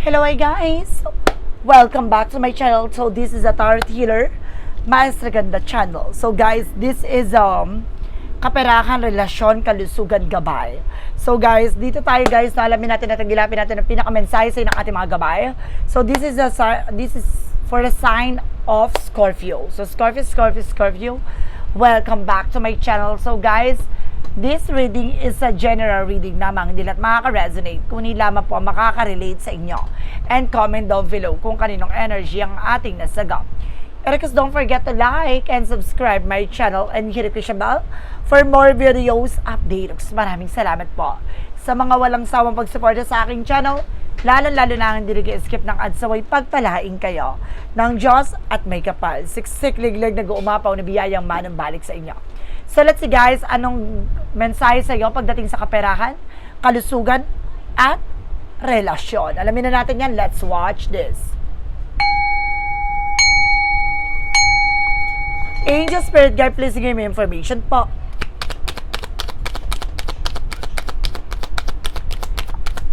Hello hi guys! Welcome back to my channel. So this is a Tarot Healer, Maestra Ganda channel. So guys, this is um kaperahan, relasyon, kalusugan, gabay. So guys, dito tayo guys, alamin natin at gilapin natin ang pinakamensahe sa ng ating mga gabay. So this is a this is for the sign of Scorpio. So Scorpio, Scorpio, Scorpio, welcome back to my channel. So guys, This reading is a general reading lamang, hindi lahat makaka-resonate, kundi lamang po makaka-relate sa inyo. And comment down below kung kaninong energy ang ating. And because don't forget to like and subscribe my channel and hit the bell for more videos updates. Maraming salamat po sa mga walang sawang pagsuporta sa aking channel, lalo-lalo na ang hindi skip ng ads away pagpalaing kayo ng Diyos at may kapal. Siksik liglig na uumapaw na biyayang manang balik sa inyo. So let's see guys, anong mensahe sa iyo pagdating sa kaperahan, kalusugan, at relasyon. Alamin na natin yan. Let's watch this. Angel Spirit Guide, please give me information po.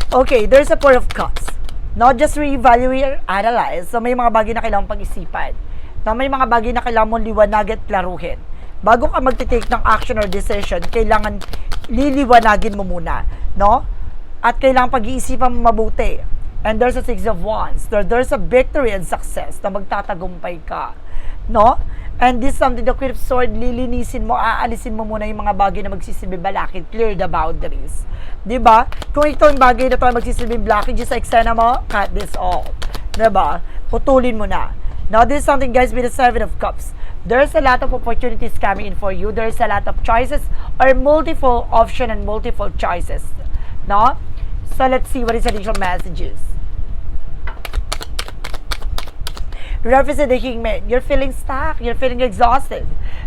Okay, there's a Four of Cups. Not just reevaluate or analyze. So may mga bagay na kailangan pag-isipan. Na may mga bagay na kailangan mong liwanagin at klaruhin. Bago ka magte-take ng action or decision, kailangan liliwanagin mo muna. No? At kailangan pag-iisipan mo mabuti. And there's a Six of Wands. There, there's a victory and success na magtatagumpay ka. No? And this is something the Queen of Sword, lilinisin mo, aalisin mo muna yung mga bagay na magsisilbing balakid. Clear the boundaries. 'Di ba? Kung ito yung bagay na to ay magsisilbing blockages sa eksena mo, cut this off. ba? Putulin mo na. Now, this is something guys with the Seven of Cups. There's a lot of opportunities coming in for you. There's a lot of choices or multiple option and multiple choices. No? So, let's see what is additional messages. represent the hangman. You're feeling stuck. You're feeling exhausted.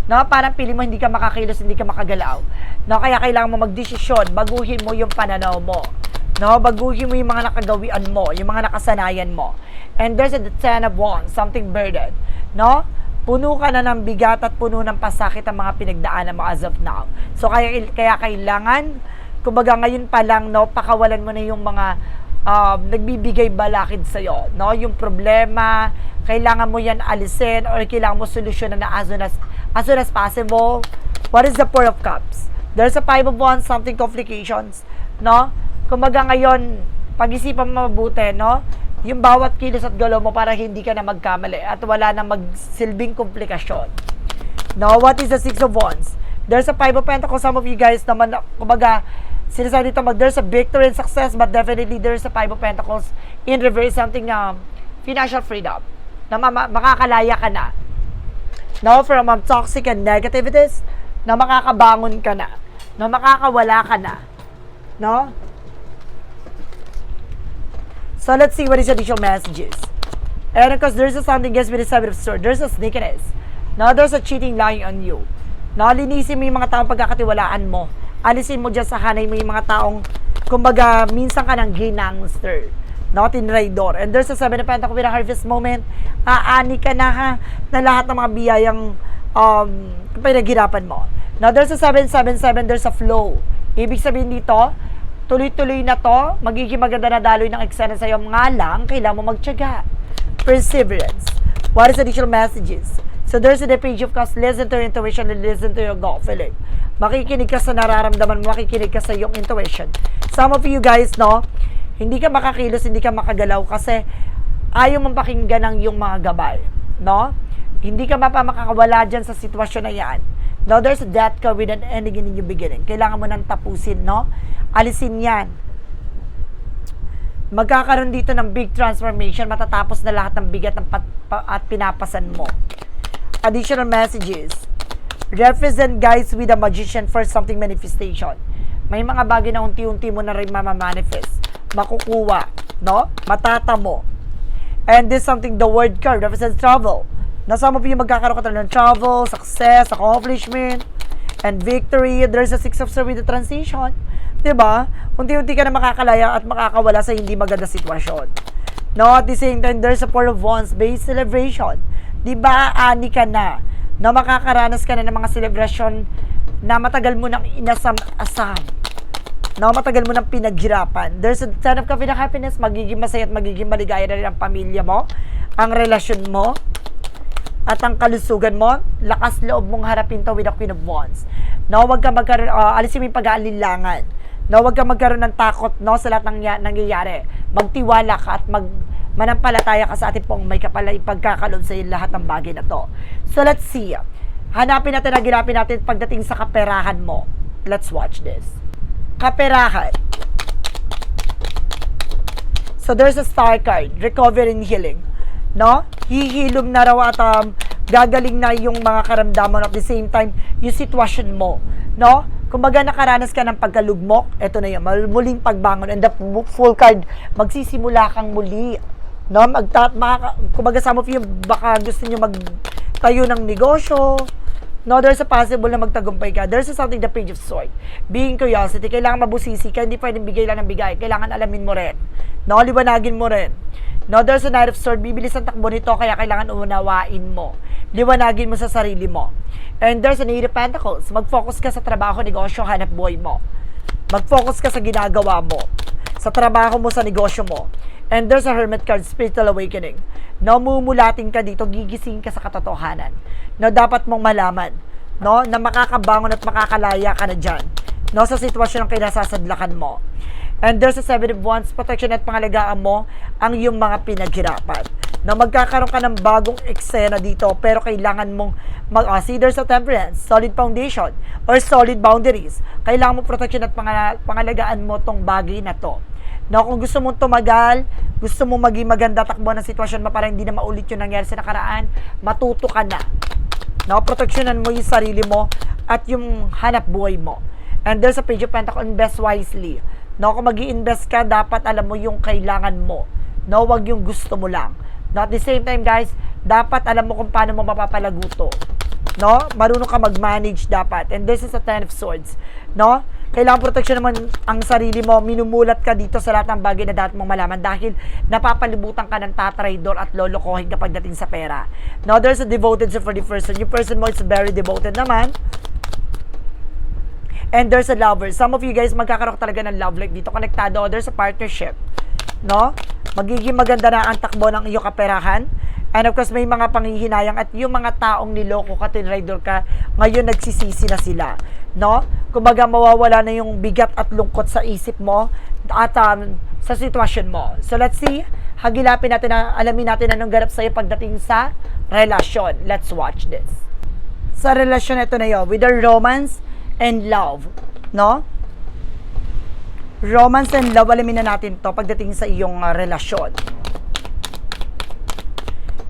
No? Parang pili mo hindi ka makakilos, hindi ka makagalaw. No? Kaya kailangan mo magdesisyon. Baguhin mo yung pananaw mo. No? Baguhin mo yung mga nakagawian mo, yung mga nakasanayan mo. And there's a ten of wands, something burden. No? Puno ka na ng bigat at puno ng pasakit ang mga pinagdaanan mo as of now. So kaya kaya kailangan kumbaga ngayon pa lang no, pakawalan mo na yung mga um, nagbibigay balakid sa iyo, no? Yung problema, kailangan mo yan alisin or kailangan mo solusyonan na as soon as, as soon as possible. What is the Four of Cups? There's a Five of Wands, something complications, no? Kumbaga ngayon, pag-isipan mo mabuti, no? Yung bawat kilos at galaw mo para hindi ka na magkamali at wala na magsilbing komplikasyon. No, what is the Six of Wands? There's a Five of Pentacles. Some of you guys naman, kumbaga, sinasabi dito, mag, there's a victory and success, but definitely there's a Five of Pentacles in reverse, something um, financial freedom. Na ma- makakalaya ka na. No, from um, toxic and negativities, na makakabangon ka na. Na makakawala ka na. No? So let's see what is additional messages. And of course, there's a something guys with the seven of swords. There's a sneakiness. Now, there's a cheating lying on you. Now, linisin mo yung mga taong pagkakatiwalaan mo. Alisin mo dyan sa hanay mo yung mga taong, kumbaga, minsan ka ng ginangster. No, tinraidor. And there's a seven of pentacles with a harvest moment. Aani ka na ha, na lahat ng mga biyayang um, pinaghirapan mo. Now, there's a 777, there's a flow. Ibig sabihin dito, tuloy-tuloy na to, magiging maganda na daloy ng eksena sa'yo. Nga lang, kailangan mo magtyaga. Perseverance. What is additional messages? So there's the page of cups, listen to your intuition and listen to your gut feeling. Makikinig ka sa nararamdaman mo, makikinig ka sa iyong intuition. Some of you guys, no, hindi ka makakilos, hindi ka makagalaw kasi ayaw mong pakinggan ng yung mga gabay. No? Hindi ka mapa makakawala dyan sa sitwasyon na yan. No, there's a death card with an ending in your beginning. Kailangan mo nang tapusin, no? Alisin yan. Magkakaroon dito ng big transformation, matatapos na lahat ng bigat ng pat, pa, at pinapasan mo. Additional messages. Represent guys with a magician for something manifestation. May mga bagay na unti-unti mo na rin mamamanifest. Makukuha, no? Matatamo. And this something, the word card represents travel. Na some of you magkakaroon ka ng travel, success, accomplishment, and victory. There's a six of with the transition. 'Di ba? Unti-unti ka na makakalaya at makakawala sa hindi maganda sitwasyon. No, at the same time, there's a four of wands based celebration. 'Di ba? Ani ka na na makakaranas ka na ng mga celebration na matagal mo nang inasam-asam. No, matagal mo nang pinaghirapan. There's a ton of coffee na happiness, magiging masaya at magiging maligaya na rin ang pamilya mo, ang relasyon mo, at ang kalusugan mo, lakas loob mong harapin to with the Queen of Wands. No, wag ka magkaroon, uh, alisin mo yung pag-aalinlangan. No, wag ka magkaroon ng takot no, sa lahat ng ya- nangyayari. Magtiwala ka at mag manampalataya ka sa ating pong may kapala ipagkakalob sa lahat ng bagay na to. So let's see. Hanapin natin, nagilapin natin pagdating sa kaperahan mo. Let's watch this. Kaperahan. So there's a star card, recovery and healing. No? Hihilom na raw at um, gagaling na yung mga karamdaman at the same time, yung sitwasyon mo. No? Kumbaga nakaranas ka ng pagkalugmok, eto na yun, muling pagbangon. And the full card, magsisimula kang muli. No? Magta, makaka, kumbaga some of you, baka gusto nyo magtayo ng negosyo, No, there's a possible na magtagumpay ka. There's a something the page of sword. Being curiosity, kailangan mabusisi ka, hindi pwedeng bigay lang ng bigay. Kailangan alamin mo rin. No, liwanagin mo rin. No, there's a knight of sword, bibilis ang takbo nito, kaya kailangan unawain mo. Liwanagin mo sa sarili mo. And there's a eight of pentacles. Mag-focus ka sa trabaho, negosyo, hanap buhay mo. Mag-focus ka sa ginagawa mo. Sa trabaho mo, sa negosyo mo. And there's a hermit card, spiritual awakening. No, mumulating ka dito, gigising ka sa katotohanan. No, dapat mong malaman. No, na makakabangon at makakalaya ka na dyan. No, sa sitwasyon ng kinasasadlakan mo. And there's a seven of wands, protection at pangalagaan mo ang iyong mga pinaghirapan. No, magkakaroon ka ng bagong eksena dito, pero kailangan mong mag uh, see there's a temperance, solid foundation, or solid boundaries. Kailangan mo protection at pangala- pangalagaan mo tong bagay na to. No, kung gusto mong tumagal, gusto mong maging maganda takbo ng sitwasyon mo para hindi na maulit yung nangyari sa nakaraan, matuto ka na. No, proteksyonan mo yung sarili mo at yung hanap buhay mo. And there's a page of pentacle, invest wisely. No, kung mag invest ka, dapat alam mo yung kailangan mo. No, wag yung gusto mo lang. No, at the same time, guys, dapat alam mo kung paano mo mapapalago to. No? Marunong ka mag-manage dapat. And this is a Ten of Swords. No? Kailangan protection naman ang sarili mo. Minumulat ka dito sa lahat ng bagay na dapat mong malaman dahil napapalibutan ka ng tatraydor at lolokohin kapag dating sa pera. No, there's a devoted for the person. Yung person mo is very devoted naman. And there's a lover. Some of you guys magkakaroon talaga ng love life dito. Konektado. There's a partnership. No? Magiging maganda na ang takbo ng iyong kaperahan. And of course, may mga panghihinayang at yung mga taong niloko ka, tinrider ka, ngayon nagsisisi na sila. No? Kumbaga, mawawala na yung bigat at lungkot sa isip mo at um, sa sitwasyon mo. So, let's see. Hagilapin natin, na, alamin natin anong ganap sa'yo pagdating sa relasyon. Let's watch this. Sa relasyon ito na yun, with the romance and love. No? Romance and love, alamin na natin to pagdating sa iyong uh, relasyon.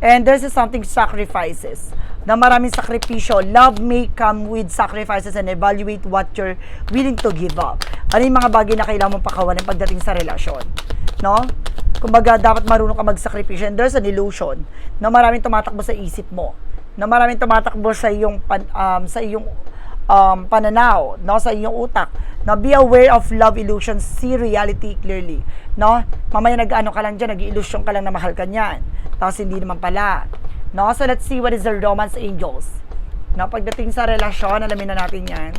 And there's something sacrifices na maraming sakripisyo. Love may come with sacrifices and evaluate what you're willing to give up. Ano yung mga bagay na kailangan mong pakawalan pagdating sa relasyon? No? Kumbaga, dapat marunong ka magsakripisyo. And there's an illusion na maraming tumatakbo sa isip mo. Na maraming tumatakbo sa iyong, pan, um, sa iyong um, pananaw, no, sa iyong utak. No, be aware of love illusions, see reality clearly. No? Mamaya nag-ano ka lang dyan, nag-illusion ka lang na mahal ka niyan. Tapos hindi naman pala. No? So let's see what is the romance angels. No, pagdating sa relasyon, alamin na natin yan.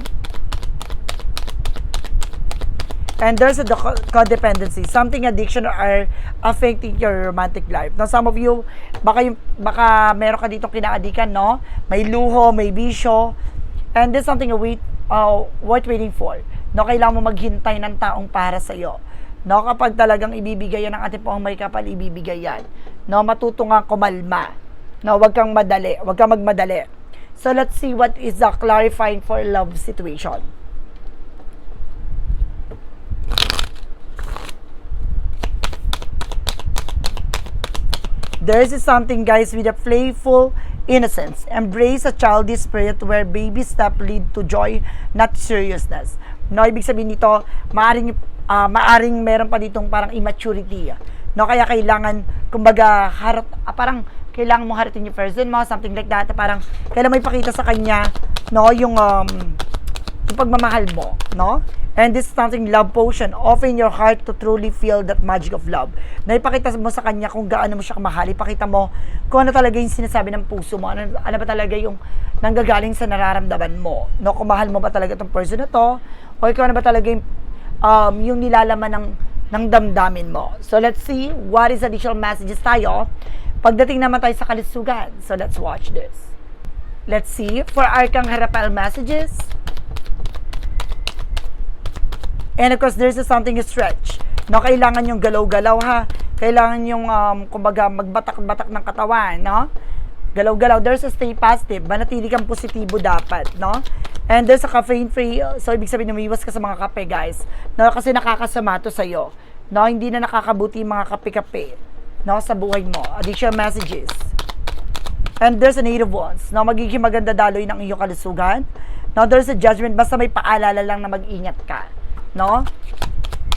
And there's a co- codependency, something addiction are affecting your romantic life. Now, some of you, baka, yung, baka meron ka dito kinaadikan, no? May luho, may bisyo, and there's something wait, uh, worth waiting for. No, kailangan mo maghintay ng taong para sa iyo. No, kapag talagang ibibigay yan ng ating pong may kapal, ibibigay yan. No, matuto nga kumalma. No, wag kang madali, wag kang magmadali. So let's see what is the clarifying for love situation. There is something, guys, with a playful innocence. Embrace a childish spirit where baby step lead to joy, not seriousness. No, ibig sabihin nito, maaring, ah, maaring meron pa ditong parang immaturity. ah. No, kaya kailangan, kumbaga, harap, ah, parang kailangan mo haratin yung person mo, something like that. Parang, kailangan mo ipakita sa kanya, no, yung, um, pagmamahal mo, no? And this is something love potion. Open your heart to truly feel that magic of love. Na ipakita mo sa kanya kung gaano mo siya kamahal. Ipakita mo kung ano talaga yung sinasabi ng puso mo. Ano, ano ba talaga yung nanggagaling sa nararamdaman mo. No, kung mahal mo ba talaga itong person na to. O kung ano ba talaga yung um, yung nilalaman ng, ng damdamin mo. So let's see what is additional messages tayo pagdating naman tayo sa kalisugan. So let's watch this. Let's see for Arcang Harapal messages. And of course, there's a something stretch. No, kailangan yung galaw-galaw ha. Kailangan yung, um, kumbaga, magbatak-batak ng katawan, no? Galaw-galaw. There's a stay positive. Manatili kang positibo dapat, no? And there's a caffeine-free. So, ibig sabihin, umiwas ka sa mga kape, guys. No, kasi nakakasama to sa'yo. No, hindi na nakakabuti yung mga kape-kape. No, sa buhay mo. Additional messages. And there's a native ones. No, magiging maganda daloy ng iyong kalusugan. No, there's a judgment. Basta may paalala lang na mag-ingat ka. No?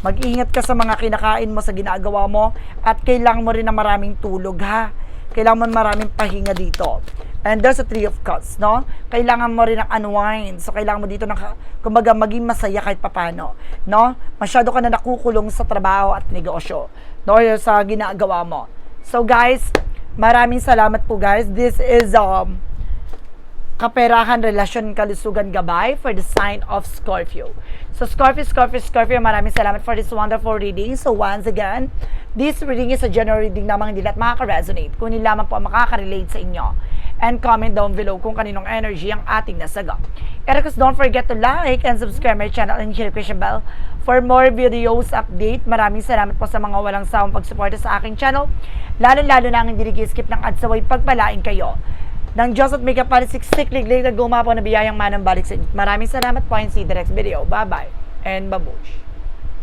Mag-ingat ka sa mga kinakain mo, sa ginagawa mo. At kailangan mo rin ng maraming tulog, ha? Kailangan mo ng maraming pahinga dito. And there's a three of cups, no? Kailangan mo rin ng unwind. So, kailangan mo dito ng, kumbaga, maging masaya kahit papano, no? Masyado ka na nakukulong sa trabaho at negosyo, no? Sa ginagawa mo. So, guys, maraming salamat po, guys. This is, um, kaperahan, relasyon, kalusugan, gabay for the sign of Scorpio. So, Scorpio, Scorpio, Scorpio, maraming salamat for this wonderful reading. So, once again, this reading is a general reading namang hindi lahat makaka-resonate. Kung hindi lamang po makaka-relate sa inyo. And comment down below kung kaninong energy ang ating nasagot. And of course, don't forget to like and subscribe my channel and hit the notification bell for more videos update. Maraming salamat po sa mga walang sawang pagsuporta sa aking channel. Lalo-lalo na ang hindi nag-skip ng ads away pagpalain kayo ng Diyos at may kapalisik siklig na gumapo na biyayang manang balik sa inyo. Maraming salamat po and see the video. Bye-bye and babush.